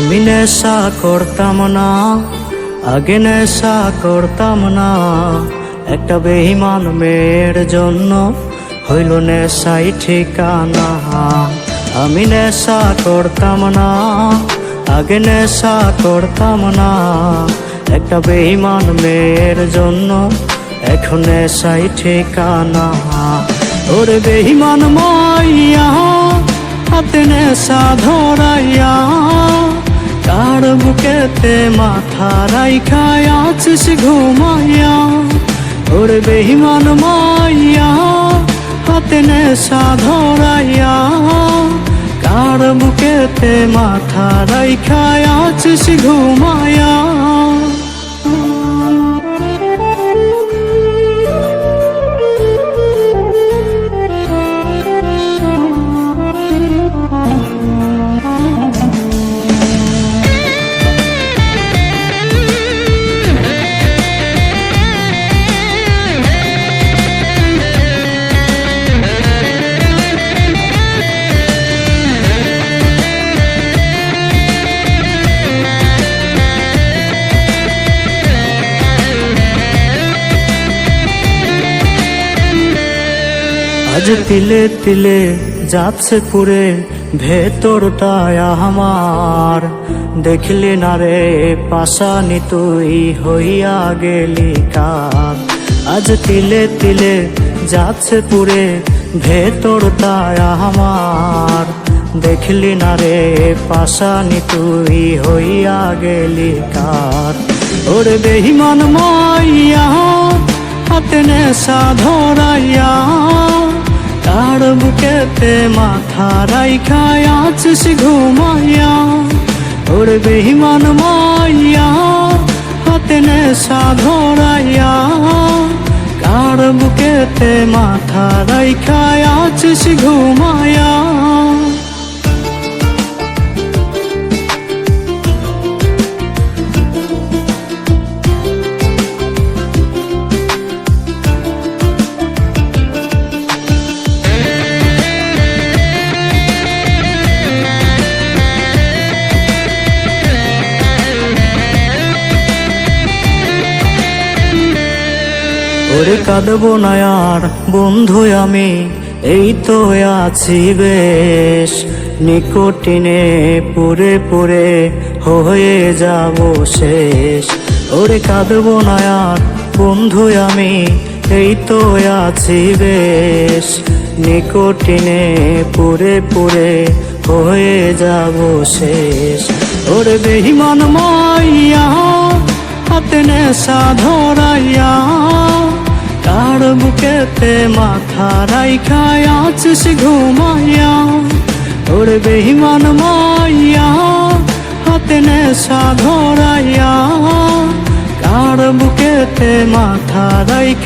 আমি নেশা করতাম না, আগে নেশা করতাম না। একটা বেহিমান মেয়ের জন্য হইল নেশাই ঠিকানা। আমি নেশা করতাম না, আগে নেশা করতাম না। একটা বেইমান মেয়ের জন্য এখন নেশাই ঠিকানা। ওরে বেইমান মাইয়া, হাতে নেশা ধরাইয়া কার বুকেতে মাথা রাইখায় আছিস ঘুমাইয়া, ওর বেহিমান মাইয়া, হাতে নেশা ধরাইয়া। কার বুকেতে মাথা রাইখায় আছিস ঘুমাইয়া আজ তিলে তিলে যাচ্ছে পুরে ভেতরটায় আমার। দেখলি না রে পাশানি তুই হইয়া গেলি কার? আজ তিলে তিলে যাচ্ছে পুরে ভেতরটায় আমার। দেখলি না রে পাশানি তুই হইয়া গেলি কার? ওরে বেহিমান মাইয়া, হাতে নেশা ধরাইয়া বুকেতে মাথা রাইখায় আছিস ঘুমাইয়া। ওর বেহিমান মাইয়া, হাতে নেশা ধরাইয়া। কার বুকেতে মাথা রাইখায় আছিস ঘুমাইয়া। ওরে কাঁদবো না আর, বন্ধু আমি, এই তো আছি বেশ। নিকটিনে পুরে পুরে হয়ে যাব শেষ। ওরে কাঁদবো না আর, বন্ধু আমি, এই তো আছি বেশ। নিকটিনে পুরে পুরে হয়ে যাব শেষ। ওরে বেহিমান মাইয়া, হাতে নেশা ধরাইয়া বুকেতে মাথা রাইখায় আছিস ঘুমাইয়া। ওরে বেহিমান মাইয়া, হাতে নেশা ধরাইয়া। কার বুকেতে মাথা রাইখা